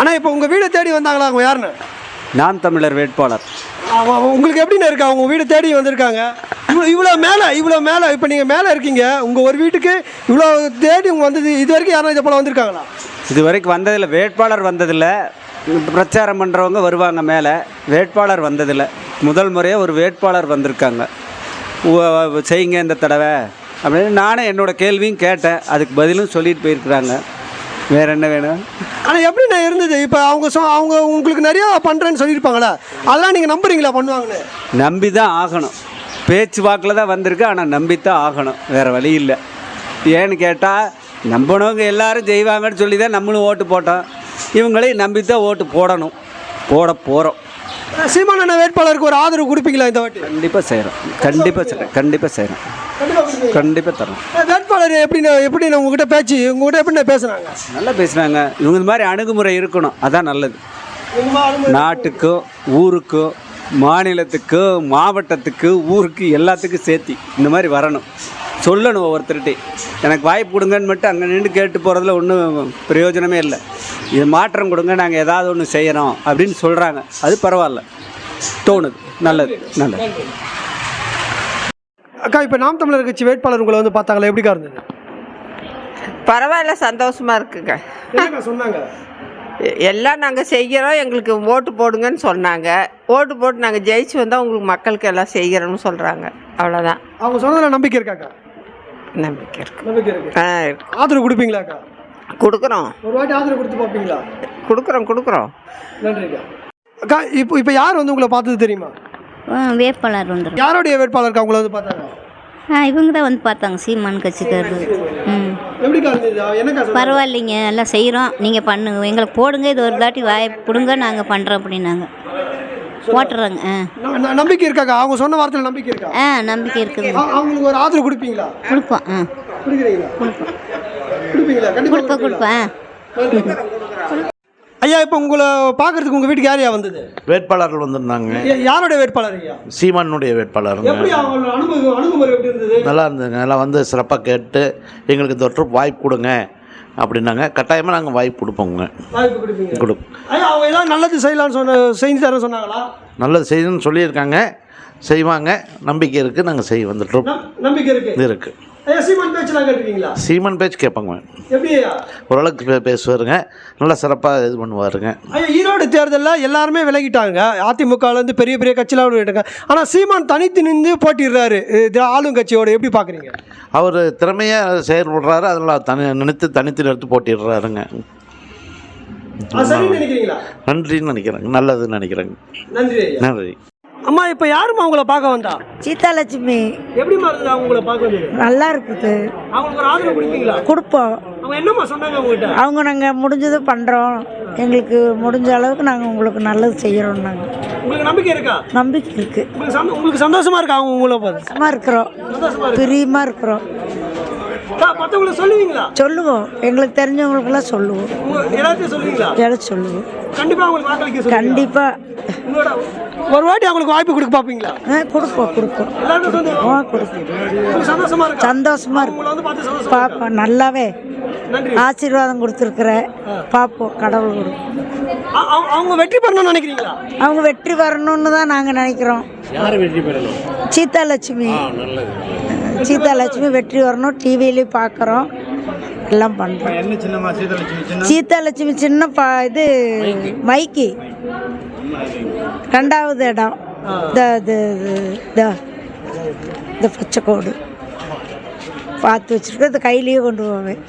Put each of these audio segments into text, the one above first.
ஆனால் இப்போ உங்கள் வீடை தேடி வந்தாங்களா அவங்க யாருன்னு? நாம் தமிழர் வேட்பாளர். உங்களுக்கு எப்படின்னு இருக்கு? அவங்க வீடு தேடி வந்திருக்காங்க. இவ்வளோ இவ்வளோ மேலே இவ்வளோ மேலே இப்போ நீங்கள் மேலே இருக்கீங்க. உங்கள் ஒரு வீட்டுக்கு இவ்வளோ தேடி உங்க வந்தது இது வரைக்கும் யாரும் இதை போல் வந்திருக்காங்களா? இது வரைக்கும் வந்ததில்லை. வேட்பாளர் வந்ததில்லை. பிரச்சாரம் பண்ணுறவங்க வருவாங்க மேலே. வேட்பாளர் வந்ததில்லை. முதல் முறையாக ஒரு வேட்பாளர் வந்திருக்காங்க. செய்யுங்க இந்த தடவை. அப்படின்னு நானே என்னோட கேள்வியும் கேட்டேன். அதுக்கு பதிலும் சொல்லிட்டு போயிருக்கிறாங்க. வேற என்ன வேணும்? ஆனால் எப்படிண்ணே இருந்தது? இப்போ அவங்க சொ அவங்க உங்களுக்கு நிறையா பண்ணுறேன்னு சொல்லியிருப்பாங்களா? அதெல்லாம் நீங்கள் நம்புறீங்களா பண்ணுவாங்கன்னு? நம்பி தான் ஆகணும். பேச்சு வாக்கில் தான் வந்திருக்கு ஆனால் நம்பித்தான் ஆகணும். வேறு வழி இல்லை. ஏன்னு கேட்டால் நம்பினவங்க எல்லாரும் செய்வாங்கன்னு சொல்லி தான் நம்மளும் ஓட்டு போட்டோம். இவங்களையும் நம்பி தான் ஓட்டு போடணும். போட போகிறோம் சீமான் வேட்பாளருக்கு ஒரு ஆதரவு கொடுப்பீங்களா இந்த வாட்டி? கண்டிப்பாக செய்கிறோம் கண்டிப்பாக செய்கிறோம் கண்டிப்பாக செய்கிறோம் கண்டிப்பாக தரோம் வேட்பாளர் எப்படின்னு எப்படின்னு உங்ககிட்ட பேச்சு உங்ககிட்ட எப்படிண்ணே பேசுனாங்க நல்லா பேசுனாங்க இவங்க இந்த மாதிரி அணுகுமுறை இருக்கணும். அதான் நல்லது. நாட்டுக்கும் ஊருக்கும் மாநிலத்துக்கும் மாவட்டத்துக்கு ஊருக்கு எல்லாத்துக்கும் சேர்த்தி இந்த மாதிரி வரணும். சொல்லணும் ஒவ்வொருத்தர்கிட்டையும் எனக்கு வாய்ப்பு கொடுங்கன்னு மட்டும் அங்கே நின்று கேட்டு போகிறதுல ஒன்றும் பிரயோஜனமே இல்லை. இது மாற்றம் கொடுங்க நாங்கள் ஏதாவது ஒன்று செய்யணும் அப்படின்னு சொல்கிறாங்க அது பரவாயில்ல. தோணுது. நல்லது. நல்லது. அக்கா இப்போ நாம் தமிழர் கட்சி வேட்பாளர் உங்களை வந்து பார்த்தாங்களா? எப்படிக்கா இருந்தது? பரவாயில்ல சந்தோஷமா இருக்குங்க. என்னக்கா சொன்னாங்க? எல்லாம் நாங்கள் செய்கிறோம் எங்களுக்கு ஓட்டு போடுங்கன்னு சொன்னாங்க. ஓட்டு போட்டு நாங்கள் ஜெயிச்சு வந்தால் உங்களுக்கு மக்களுக்கு எல்லாம் செய்கிறோம்னு சொல்கிறாங்க அவ்வளோதான் அவங்க சொன்னதில் நம்பிக்கை இருக்காக்கா? நம்பிக்கை இருக்கு. நம்பிக்கை இருக்கு. ஆ இருக்கு. ஆதரவு கொடுப்பீங்களாக்கா? கொடுக்குறோம். ஒரு வாட்டி ஆதரவு கொடுத்து பார்ப்பீங்களா? கொடுக்குறோம் கொடுக்குறோம். நன்றிக்கா. அக்கா இப்போ இப்போ யார் வந்து உங்களை பார்த்தது தெரியுமா? வேட்பாளர் வந்துடும் யாருடைய வேட்பாளருக்கு அவங்கள வந்து பார்த்தாங்க. ஆ இவங்க தான் வந்து பார்த்தாங்க சீமான் கட்சிக்காரரு. ம்? பரவாயில்லைங்க எல்லாம் செய்கிறோம் நீங்கள் பண்ணுங்க எங்களுக்கு போடுங்க இது ஒரு தாட்டி வாய் கொடுங்க நாங்கள் பண்ணுறோம் அப்படின்னாங்க. ஓட்டுறாங்க ஆ. நம்பிக்கை இருக்காக்கா? அவங்க சொன்ன வார்த்தையில் நம்பிக்கை இருக்கா? ஆ நம்பிக்கை இருக்குது அவங்களுக்கு ஒரு ஆதரவு கொடுப்பீங்களா? கொடுப்போம் ஆ. கொடுப்போம். கொடுப்போம் ஆ. ஐயா இப்போ உங்களை பார்க்கறதுக்கு உங்கள் வீட்டுக்கு யார் யா வந்தது? வேட்பாளர்கள் வந்திருந்தாங்க. யாருடைய வேட்பாளர் ஐயா? சீமானுடைய இருந்தது? நல்லா இருந்ததுங்க. எல்லாம் வந்து சிறப்பாக கேட்டு எங்களுக்கு இந்த ட்ரிப் வாய்ப்பு கொடுங்க அப்படின்னாங்க. கட்டாயமாக நாங்கள் வாய்ப்பு கொடுப்போங்க. கொடுப்போம் அவங்க ஏதாவது நல்லது செய்யலாம்னு சொன்ன செஞ்சு தரேன் சொன்னாங்களா? நல்லது செய்யணும்னு சொல்லியிருக்காங்க. செய்வாங்க. நம்பிக்கை இருக்குது நாங்கள் ட்ரிப் நம்- நம்பிக்கை இருக்குது ஐயா சீமான் பேச்செல்லாம் கேட்டிருக்கீங்களா? சீமான் பேச்சு கேட்பாங்க. எப்படி ஓரளவுக்கு பேசுவாருங்க. நல்லா சிறப்பாக இது பண்ணுவாருங்க. ஐயா ஈரோடு தேர்தலில் எல்லாருமே விலகிட்டாங்க. அதிமுகலேருந்து பெரிய பெரிய கட்சியெலாம் விலகிட்டாங்க. ஆனால் சீமான் தனித்து நின்று போட்டிடுறாரு. ஆளுங்கட்சியோட எப்படி பார்க்குறீங்க? அவர் திறமையாக செயல்படுறாரு. அதனால் தனி நினைத்து தனித்து நிறுத்து போட்டிடுறாருங்க. நன்றின்னு நினைக்கிறேங்க. நல்லதுன்னு நினைக்கிறேங்க. நன்றி நன்றி. அம்மா இப்போ யாரும்மா உங்களை பார்க்க வந்தா? சீதாலட்சுமி. எப்படிம்மா இருந்தது? அவங்க உங்களை பார்க்க வந்தது? நல்லா இருக்குது. அவங்களுக்கு ஒரு ஆதரவு கொடுப்பீங்களா? கொடுப்போம். அவங்க என்னம்மா சொன்னாங்க உங்ககிட்ட? அவங்க நாங்கள் முடிஞ்சது பண்ணுறோம் எங்களுக்கு முடிஞ்ச அளவுக்கு நாங்கள் உங்களுக்கு நல்லது செய்கிறோம் நாங்கள் உங்களுக்கு நம்பிக்கை இருக்கா? நம்பிக்கை இருக்குது உங்களுக்கு சந்தோ- உங்களுக்கு சந்தோஷமா இருக்கா? அவங்க உங்களை பார்த்து? சும்மா இருக்கிறோம். பிரியமாக இருக்கிறோம். சொல்லுவீங்களா? சொல்லுவோம். எங்களுக்கு தெரிஞ்சவங்களுக்கெல்லாம் சொல்லுவோம். எல்லாத்தையும் சொல்லுவீங்களா? சொல்லுவோம். வாக்களிக்க? கண்டிப்பாக ஒரு வாட்டி அவங்களுக்கு வாய்ப்பு கொடுக்க பார்ப்பீங்களா? கொடுப்போம் கொடுப்போம். ஆ கொடுப்போம். சந்தோஷமா இருக்கும் பார்ப்போம் நல்லாவே நன்றி. ஆசீர்வாதம் கொடுத்துருக்குற பார்ப்போம் கடவுள் அவங்க- அவங்க வெற்றி பெறணும்னு நினைக்கிறீங்களா? அவங்க வெற்றி வரணும்னு தான் நாங்கள் நினைக்கிறோம். சீதாலட்சுமி. சீதாலட்சுமி வெற்றி வரணும் டிவிலையும் பார்க்குறோம் எல்லாம் பண்ணுறோம் சீதாலட்சுமி சின்ன? பா இது மைக்கி. ரெண்டாவது இடம். இந்த இது பச்சை கோடு. பார்த்து வச்சுருக்கேன் இந்த கையிலேயே கொண்டு போவேன்.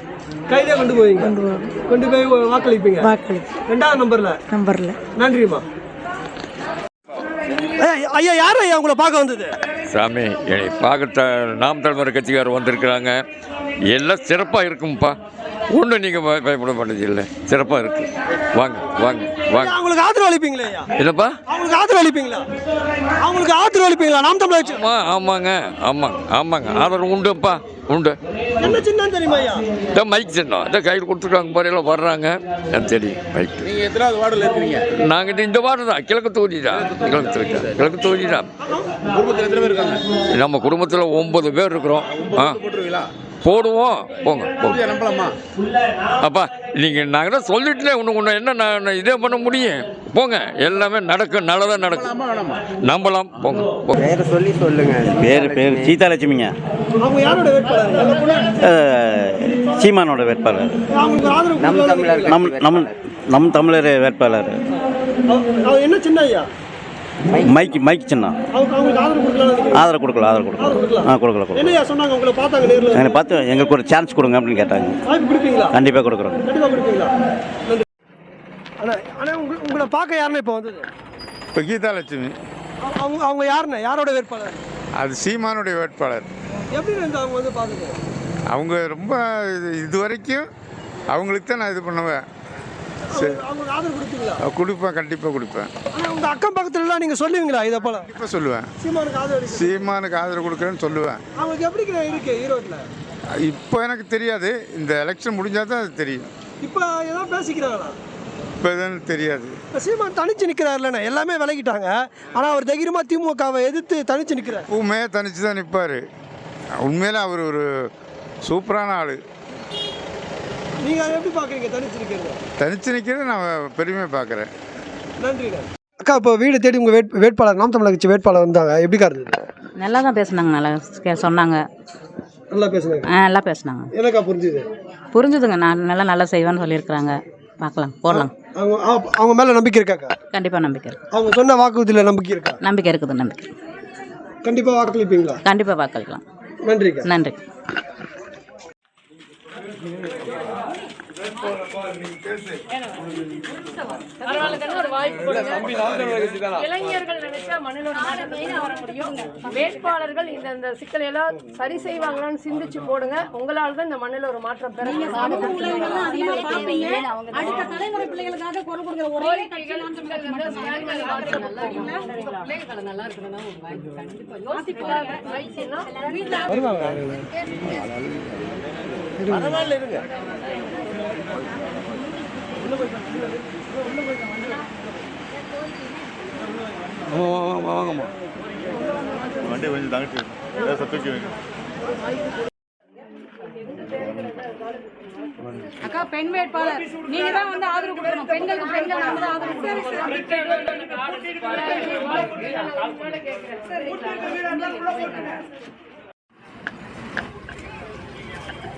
கையிலே கொண்டு போவீங்க? கொண்டு போவேன். கொண்டு போய் வாக்களிப்பீங்க? வாக்களிப்பு ரெண்டாவது நம்பர்ல? நம்பரில். நன்றிம்மா. ஐயா, ஐயா யார் ஐயா உங்களை பார்க்க வந்தது? சாமி பார்க்க நாம் தலைமுறை கட்சிக்காரர் வந்திருக்கிறாங்க. எல்லாம் சிறப்பாக இருக்கும்ப்பா ஒன்றும் நீங்கள் பயப்பட இல்லை சிறப்பாக இருக்கு. வாங்க வாங்க வாங்க. அவங்களுக்கு ஆதரவு அளிப்பீங்களா இல்லைப்பா அவங்களுக்கு ஆதரவு அளிப்பீங்களா? அவங்களுக்கு ஆதரவு அளிப்பீங்களா? நாம் தமிழ் வச்சு ஆமாம் ஆமாங்க ஆமாங்க ஆமாங்க. ஆதரவு உண்டுப்பா உண்டு. என்ன சின்னம் தெரியுமா ஐயா? மைக் சின்னம். இந்த கையில் கொடுத்துருக்காங்க பாரு வர்றாங்க. எனக்கு தெரியும் மைக் நீங்கள் எத்தனாவது வார்டில் இருக்கிறீங்க? நாங்கள் இந்த வார்டு தான் கிழக்கு தொகுதி தான். கிழக்கு தொகுதி தான் கிழக்கு தொகுதி தான். நம்ம குடும்பத்தில் ஒன்பது பேர் இருக்கிறோம். ஆ. போடுவோம். போங்க போங்க. அப்பா நீங்கள் நாங்கள் தான் சொல்லிட்டுலே ஒன்று ஒன்று என்ன நான் இதே பண்ண முடியும்? போங்க எல்லாமே நடக்கும் நல்லதாக நடக்கும். நம்பலாம் போங்க போங்க. வேறு சொல்லி சொல்லுங்க. பேர் பேர் சீதாலட்சுமிங்க. சீமானோட வேட்பாளர். நம் தமிழர் நம் நம் நம் தமிழர் வேட்பாளர். என்ன சின்ன ஐயா? மைக் மைக் சின்ன. அவங்க அவங்களுக்கு ஆதரவு கொடுக்கல ஆதரவு கொடுக்கல. ஆ கொடுக்கல கொடுக்கல. என்னையா சொன்னாங்க? உங்களை பார்த்தாங்க நேரில்? எங்களை பார்த்து எங்களுக்கு ஒரு சான்ஸ் கொடுங்க அப்படின்னு கேட்டாங்க. கண்டிப்பாக கொடுக்குறோம். கண்டிப்பாக கொடுப்பீங்களா? நன்றி. அண்ணா அண்ணா உங்க உங்களை பார்க்க யாருண்ணா இப்போ வந்தது? இப்போ கீதாலட்சுமி. அவங்க- அவங்க அவங்க யாருண்ணா? யாரோட வேட்பாளர்? அது சீமானுடைய வேட்பாளர். எப்படி இருந்து அவங்க வந்து பார்த்துட்டு? அவங்க ரொம்ப இது இது வரைக்கும் அவங்களுக்கு தான் நான் இது பண்ணுவேன். சரி கொடுப்பேன் கண்டிப்பாக கொடுப்பேன். உங்கள் அக்கம் பக்கத்துலலாம் நீங்கள் சொல்லுவீங்களா இதை போல? கண்டிப்பாக சொல்லுவேன். சீமானுக்கு ஆதரவு சீமானுக்கு ஆதரவு கொடுக்குறேன்னு சொல்லுவேன். அவங்களுக்கு எப்படி இருக்கு ஈரோட்டில் இப்போ எனக்கு தெரியாது. இந்த எலெக்ஷன் முடிஞ்சால் தான் அது தெரியும். இப்போ ஏதாவது பேசிக்கிறாங்களா? இப்போ எதுன்னு தெரியாது. சீமான் தனிச்சு நிற்கிறாருல்லண்ணே எல்லாமே விலகிட்டாங்க. ஆனால் அவர் தைரியமாக திமுகவை எதிர்த்து தனிச்சு நிற்கிறார் எப்பவுமே தனிச்சு தான் நிற்பார் உண்மையில அவர் ஒரு சூப்பரான ஆள். நீங்கள் அதை எப்படி பார்க்குறீங்க? தனிச்சு நிற்கிறது தனிச்சு நிற்கிறது நான் பெருமையாக பார்க்குறேன். நன்றிண்ணே அக்கா இப்போ வீடு தேடி உங்கள் வேட் வேட்பாளர் நாம் தமிழர் கட்சி வேட்பாளர் வந்தாங்க. எப்படிக்கா இருந்தது நல்லா தான் பேசுனாங்க நல்லா சொன்னாங்க. நல்லா பேசுனாங்க. ஆ நல்லா பேசுனாங்க. எனக்கா புரிஞ்சுது? புரிஞ்சுதுங்க நான் நல்லா நல்லா செய்வேன்னு சொல்லியிருக்கிறாங்க. பார்க்கலாம் போடலாம். அவங்க அவங்க- அவங்க மேலே நம்பிக்கை இருக்காக்கா கண்டிப்பாக நம்பிக்கை இருக்கு. அவங்க சொன்ன வாக்குறுதியில் நம்பிக்கை இருக்கா? நம்பிக்கை இருக்குது நம்பிக்கை கண்டிப்பாக வாக்களிப்பீங்களா? கண்டிப்பாக வாக்களிக்கலாம். நன்றிக்கா. நன்றி. இளைஞர்கள் நினைச்சா மண்ணிலோட வர முடியும். வேட்பாளர்கள் இந்த இந்த சிக்கலை எல்லாம் சரி செய்வாங்களான்னு சிந்திச்சு போடுங்க. உங்களால தான் இந்த மண்ணில் ஒரு மாற்றம் பெற தமிழர் கட்சி அக்கா பெண் வேட்பாளர் நீங்க தான் வந்து ஆதரவு கொடுக்கணும் பெண்களுக்கு பெண்கள் நாம தான் ஆதரவு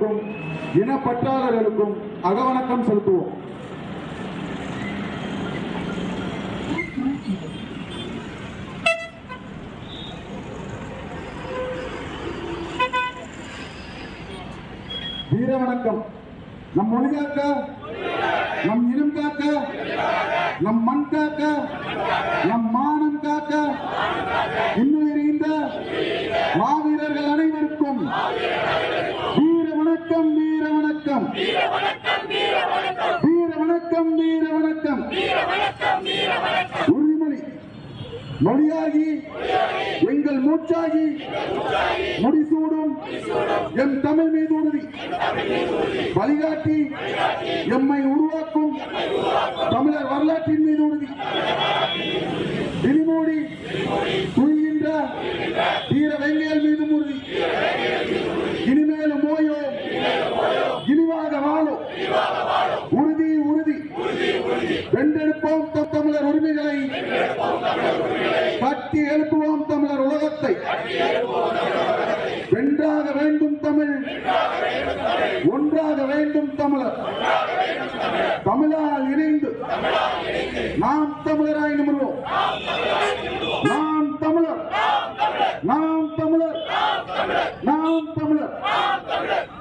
உறவுகளுக்கும் இனப்பற்றாளர்களுக்கும் அகவணக்கம் செலுத்துவோம். வீர வணக்கம் நம் மொழி காக்க நம் இனம் காக்க நம் மண் காக்க நம் மானம் காக்க இன்னுயிரிந்த மாவீரர்கள் அனைவருக்கும் வணக்கம் வீர வணக்கம் வீர வணக்கம் வீர வணக்கம் உறுதிமொழி மொழியாகி எங்கள் மூச்சாகி முடிசூடும் எம் தமிழ் மீது உறுதி. வழிகாட்டி எம்மை உருவாக்கும் தமிழர் வரலாற்றின் மீது உறுதி. விழிமூடி துணிகின்ற வீர வெங்கையல் வேண்டும் தமிழ். ஒன்றாக வேண்டும் தமிழர். தமிழால் இணைந்து நாம் தமிழராய் நிமிர்வோம். நாம் தமிழர். நாம் தமிழர். நாம் தமிழர்.